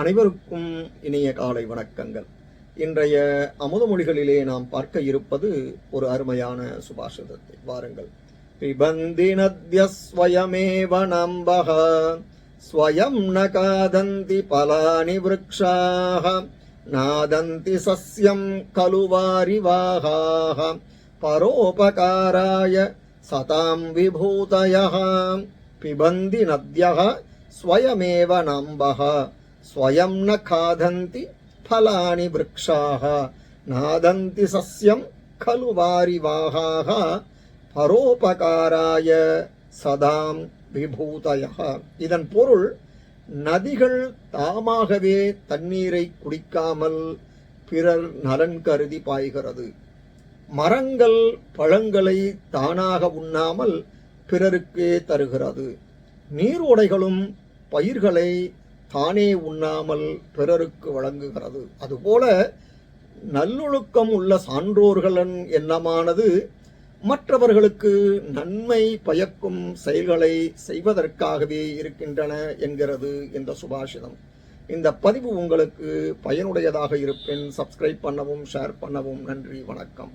அனைவருக்கும் இனிய காலை வணக்கங்கள். இன்றைய அமுதமொழிகளிலே நாம் பார்க்க இருப்பது ஒரு அருமையான சுபாஷிதத்தை. வாருங்கள். பிபந்தி நத்யஸ்வயமேவ நம்பக ஸ்வயம் ந காதந்தி பலானி விரக்ஷாக நாதந்தி சஸ்யம் கலுவாரிவாகாக பரோபகாராய சதாம் விபூதய பிபந்தி நத்யக ஸ்வயமேவ நம்பக. ஸ்வயம் ந காதந்தி ஃபலானி விரக்ஷாக நாதந்தி சஸ்யம் கலு வாரிவாகாக பரோபகாராய சதாம் விபூதய இதன் பொருள் நதிகள் தாமாகவே தண்ணீரை குடிக்காமல் பிறர் நலன் கருதி பாய்கிறது. மரங்கள் பழங்களை தானாக உண்ணாமல் பிறருக்கே தருகிறது. நீரோடைகளும் பயிர்களை தானே உண்ணாமல் பிறருக்கு வழங்குகிறது. அதுபோல நல்லொழுக்கம் உள்ள சான்றோர்களின் எண்ணமானது மற்றவர்களுக்கு நன்மை பயக்கும் செயல்களை செய்வதற்காகவே இருக்கின்றன என்கிறது இந்த சுபாஷிதம். இந்த பதிவு உங்களுக்கு பயனுடையதாக இருப்பின் சப்ஸ்கிரைப் பண்ணவும் ஷேர் பண்ணவும் நன்றி வணக்கம்.